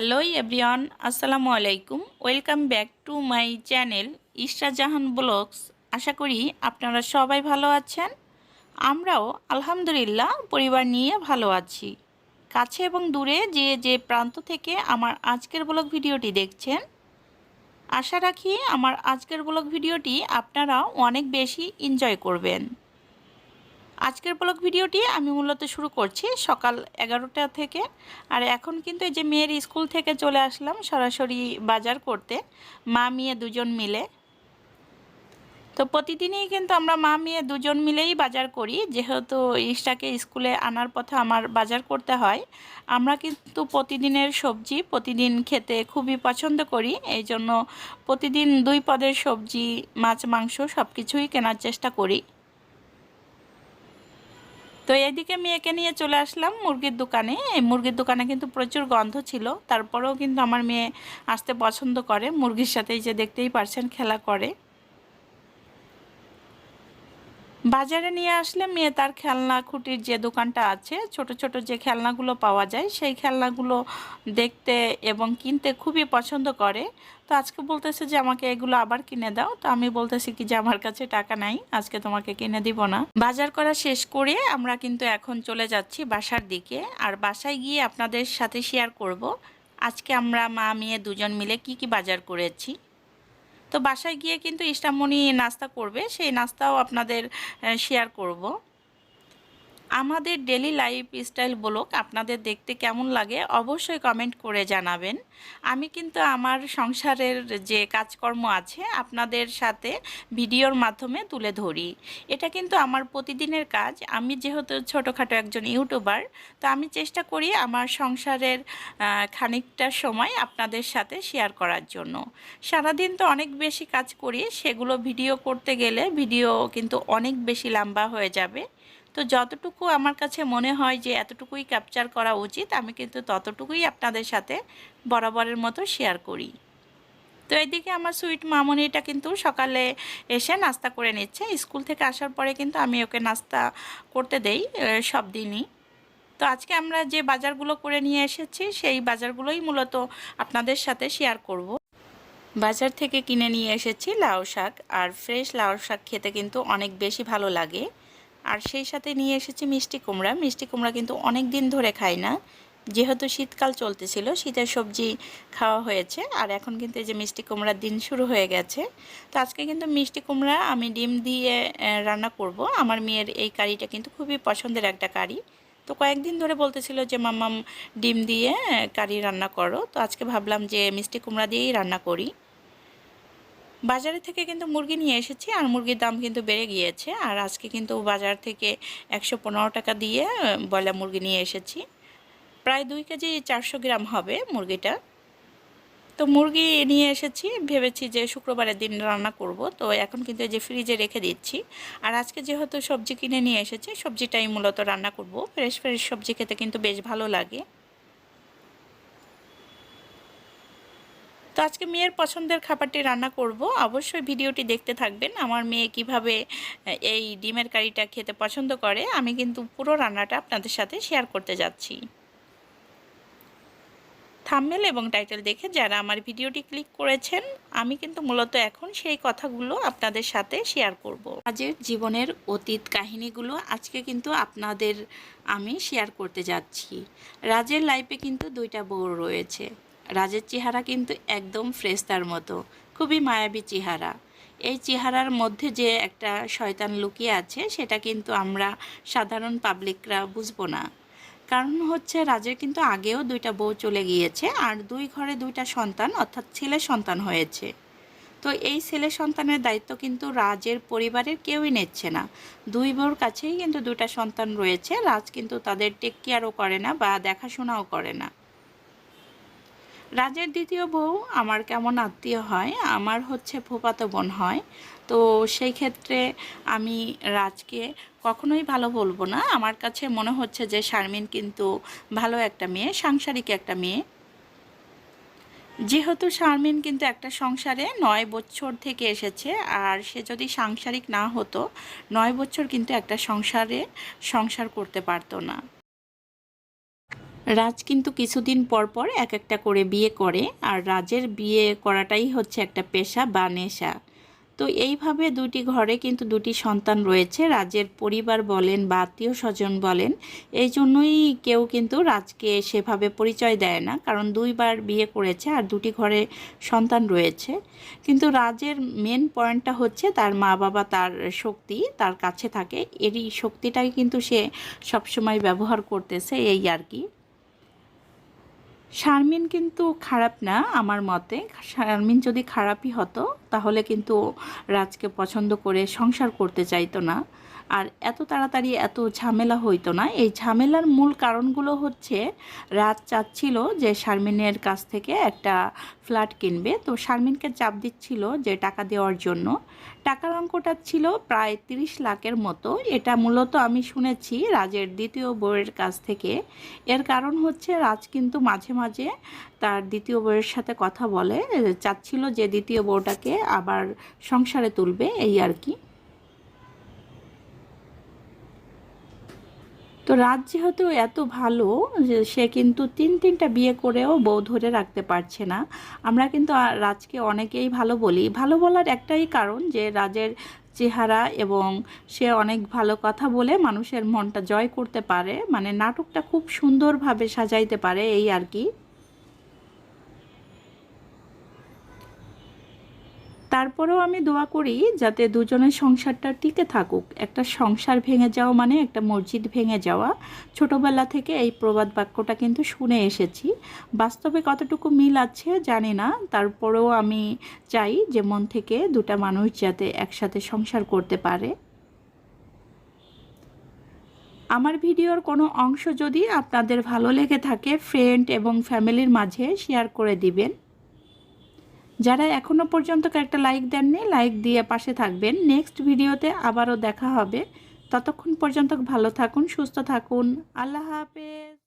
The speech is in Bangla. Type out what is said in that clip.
হ্যালো এভরিওয়ান, আসসালামু আলাইকুম। Welcome back to my channel Jahan blogs. আশা করি আপনারা সবাই ভালো আছেন। আমরাও আলহামদুলিল্লাহ পরিবার নিয়ে ভালো আছি। কাছে এবং দূরে যে যে প্রান্ত থেকে আমার আজকের ব্লগ ভিডিওটি দেখছেন, আশা রাখি আমার আজকের ব্লগ ভিডিওটি আপনারা অনেক বেশি এনজয় করবেন। আজকের ব্লগ ভিডিওটি আমি মূলত শুরু করছি সকাল এগারোটা থেকে। আর এখন কিন্তু এই যে মেয়ের স্কুল থেকে চলে আসলাম সরাসরি বাজার করতে, মা, মেয়ে দুজন মিলে। তো প্রতিদিনই কিন্তু আমরা মা, মেয়ে দুজন মিলেই বাজার করি। যেহেতু ইস্টাকে স্কুলে আনার পথে আমার বাজার করতে হয়, আমরা কিন্তু প্রতিদিনের সবজি, প্রতিদিন খেতে খুবই পছন্দ করি। এই জন্য প্রতিদিন দুই পদের সবজি, মাছ, মাংস সব কিছুই কেনার চেষ্টা করি। তো এদিকে মেয়েকে নিয়ে চলে আসলাম মুরগির দোকানে। মুরগির দোকানে কিন্তু প্রচুর গন্ধ ছিল। তারপরেও কিন্তু আমার মেয়ে আসতে পছন্দ করে। মুরগির সাথে যে দেখতেই পারছেন, খেলা করে। বাজারে নিয়ে আসলে মেয়ে তার খেলনা খুঁটির যে দোকানটা আছে, ছোট ছোট যে খেলনাগুলো পাওয়া যায়, সেই খেলনাগুলো দেখতে এবং কিনতে খুবই পছন্দ করে। তো আজকে বলতেছে যে, আমাকে এগুলো আবার কিনে দাও। তো আমি বলতেছি কি যে, আমার কাছে টাকা নাই, আজকে তোমাকে কিনে দিব না। বাজার করা শেষ করে আমরা কিন্তু এখন চলে যাচ্ছি বাসার দিকে। আর বাসায় গিয়ে আপনাদের সাথে শেয়ার করব, আজকে আমরা মা, মেয়ে দুজন মিলে কি কি বাজার করেছি। তো বাসায় গিয়ে কিন্তু ইষ্টামণি নাস্তা করবে সেই নাস্তাও আপনাদের শেয়ার করব। আমাদের ডেলি লাইফ স্টাইল ব্লগ আপনাদের দেখতে কেমন লাগে অবশ্যই কমেন্ট করে জানাবেন। আমি কিন্তু আমার সংসারের যে কাজকর্ম আছে, আপনাদের সাথে ভিডিওর মাধ্যমে তুলে ধরি। এটা কিন্তু আমার প্রতিদিনের কাজ। আমি যেহেতু ছোটোখাটো একজন ইউটিউবার তো আমি চেষ্টা করি আমার সংসারের খানিকটা সময় আপনাদের সাথে শেয়ার করার জন্য। সারাদিন তো অনেক বেশি কাজ করি, সেগুলো ভিডিও করতে গেলে ভিডিও কিন্তু অনেক বেশি লম্বা হয়ে যাবে। তো যতটুকু আমার কাছে মনে হয় যে এতটুকুই ক্যাপচার করা উচিত, আমি কিন্তু ততটুকুই আপনাদের সাথে বরাবরের মতো শেয়ার করি। তো এদিকে আমার সুইট মামনিটা কিন্তু সকালে এসে নাস্তা করে নিচ্ছে। স্কুল থেকে আসার পরে কিন্তু আমি ওকে নাস্তা করতে দেই সব দিনই। তো আজকে আমরা যে বাজারগুলো করে নিয়ে এসেছি, সেই বাজারগুলোই মূলত আপনাদের সাথে শেয়ার করব। বাজার থেকে কিনে নিয়ে এসেছি লাউ শাক, আর ফ্রেশ লাউ শাক খেতে কিন্তু অনেক বেশি ভালো লাগে। আর সেই সাথে নিয়ে এসেছি মিষ্টি কুমড়া। মিষ্টি কুমড়া কিন্তু অনেক দিন ধরে খাই না। যেহেতু শীতকাল চলতেছিল, শীতের সবজি খাওয়া হয়েছে। আর এখন কিন্তু এই যে মিষ্টি কুমড়ার দিন শুরু হয়ে গেছে। তো আজকে কিন্তু মিষ্টি কুমড়া আমি ডিম দিয়ে রান্না করব। আমার মেয়ের এই কারিটা কিন্তু খুবই পছন্দের একটা কারি। তো কয়েকদিন ধরে বলতেছিল যে, মাম্মাম, ডিম দিয়ে কারি রান্না করো। তো আজকে ভাবলাম যে, মিষ্টি কুমড়া দিয়েই রান্না করি। বাজারে থেকে কিন্তু মুরগি নিয়ে এসেছি আর মুরগির দাম কিন্তু বেড়ে গিয়েছে। আর আজকে কিন্তু বাজার থেকে একশো পনেরো টাকা দিয়ে ব্রয়লার মুরগি নিয়ে এসেছি। প্রায় দুই কেজি চারশো গ্রাম হবে মুরগিটা। তো মুরগি নিয়ে এসেছি, ভেবেছি যে শুক্রবারের দিন রান্না করব। তো এখন কিন্তু যে ফ্রিজে রেখে দিচ্ছি। আর আজকে যেহেতু সবজি কিনে নিয়ে এসেছি, সবজিটাই মূলত রান্না করব। ফ্রেশ ফ্রেশ সবজি খেতে কিন্তু বেশ ভালো লাগে। তো আজকে মেয়ের পছন্দের খাবারটি রান্না করব। অবশ্যই ভিডিওটি দেখতে থাকবেন। আমার মেয়ে কীভাবে এই ডিমের কারিটা খেতে পছন্দ করে, আমি কিন্তু পুরো রান্নাটা আপনাদের সাথে শেয়ার করতে যাচ্ছি। থামমেল এবং টাইটেল দেখে যারা আমার ভিডিওটি ক্লিক করেছেন, আমি কিন্তু মূলত এখন সেই কথাগুলো আপনাদের সাথে শেয়ার করব। আজের জীবনের অতীত কাহিনীগুলো আজকে কিন্তু আপনাদের আমি শেয়ার করতে যাচ্ছি। রাজের লাইফে কিন্তু দুইটা বউ রয়েছে। রাজের চেহারা কিন্তু একদম ফ্রেশ তার মতো, খুবই মায়াবী চেহারা। এই চেহারার মধ্যে যে একটা শয়তান লুকিয়ে আছে, সেটা কিন্তু আমরা সাধারণ পাবলিকরা বুঝব না। কারণ হচ্ছে রাজের কিন্তু আগেও দুইটা বউ চলে গিয়েছে, আর দুই ঘরে দুইটা সন্তান, অর্থাৎ ছেলে সন্তান হয়েছে। তো এই ছেলে সন্তানের দায়িত্ব কিন্তু রাজের পরিবারের কেউই নিচ্ছে না। দুই বউর কাছেই কিন্তু দুটা সন্তান রয়েছে, রাজ কিন্তু তাদের টেক কেয়ারও করে না বা দেখাশোনাও করে না। রাজের দ্বিতীয় বউ আমার কেমন আত্মীয় হয়? আমার হচ্ছে ফুপাতো বোন হয়। তো সেই ক্ষেত্রে আমি রাজকে কখনোই ভালো বলব না। আমার কাছে মনে হচ্ছে যে শারমিন কিন্তু ভালো একটা মেয়ে, সাংসারিক একটা মেয়ে। যেহেতু শারমিন কিন্তু একটা সংসারে নয় বছর থেকে এসেছে, আর সে যদি সাংসারিক না হতো, নয় বছর কিন্তু একটা সংসারে সংসার করতে পারতো না। রাজ কিন্তু কিছুদিন পর পর এক একটা করে বিয়ে করে, আর রাজের বিয়ে করাটাই হচ্ছে একটা পেশা বা নেশা। তো এইভাবে দুটি ঘরে কিন্তু দুটি সন্তান রয়েছে, রাজের পরিবার বলেন বা আত্মীয় স্বজন বলেন। এই জন্যই কেউ কিন্তু রাজকে সেভাবে পরিচয় দেয় না, কারণ দুইবার বিয়ে করেছে আর দুটি ঘরে সন্তান রয়েছে। কিন্তু রাজের মেন পয়েন্টটা হচ্ছে তার মা বাবা তার শক্তি, তার কাছে থাকে। এরই শক্তিটাই কিন্তু সে সবসময় ব্যবহার করতেছে, এই আর কি। শারমিন কিন্তু খারাপ না আমার মতে। শারমিন যদি খারাপই হতো, তাহলে কিন্তু রাজকে পছন্দ করে সংসার করতে চাইতো না। আর এত তাড়াতাড়ি এত ঝামেলা হইতো না। এই ঝামেলার মূল কারণগুলো হচ্ছে রাত চাচ্ছিল যে শারমিনের কাছ থেকে একটা ফ্ল্যাট কিনবে। তো শারমিনকে চাপ দিচ্ছিল যে টাকা দেওয়ার জন্য। টাকার অঙ্কটা ছিল প্রায় তিরিশ লাখের মতো। এটা মূলত আমি শুনেছি রাজের দ্বিতীয় বউয়ের কাছ থেকে। এর কারণ হচ্ছে, রাজ কিন্তু মাঝে মাঝে তার দ্বিতীয় বউয়ের সাথে কথা বলে। চাচ্ছিল যে দ্বিতীয় বউটাকে আবার সংসারে তুলবে, এই আর কি। তো রাত যেহেতু এত ভালো যে সে কিন্তু তিন তিনটা বিয়ে করেও বউ ধরে রাখতে পারছে না। আমরা কিন্তু রাজকে অনেকেই ভালো বলি। ভালো বলার একটাই কারণ যে রাজের চেহারা এবং সে অনেক ভালো কথা বলে মানুষের মনটা জয় করতে পারে। মানে নাটকটা খুব সুন্দরভাবে সাজাইতে পারে এই আর কি। তারপরেও আমি দোয়া করি যাতে দুজনের সংসারটা টিকে থাকুক। একটা সংসার ভেঙে যাওয়া মানে একটা মসজিদ ভেঙে যাওয়া। ছোটবেলা থেকে এই প্রবাদ বাক্যটা কিন্তু শুনে এসেছি। বাস্তবে কতটুকু মিল আছে জানি না। তারপরেও আমি চাই যে মন থেকে দুটা মানুষ যাতে একসাথে সংসার করতে পারে। আমার ভিডিওর কোনো অংশ যদি আপনাদের ভালো লেগে থাকে ফ্রেন্ড এবং ফ্যামিলির মাঝে শেয়ার করে দিবেন। যারা এখনও পর্যন্ত কয়েকটা লাইক দেননি লাইক দিয়ে পাশে থাকবেন। নেক্সট ভিডিওতে আবারও দেখা হবে। ততক্ষণ পর্যন্ত ভালো থাকুন, সুস্থ থাকুন। আল্লাহ হাফেজ।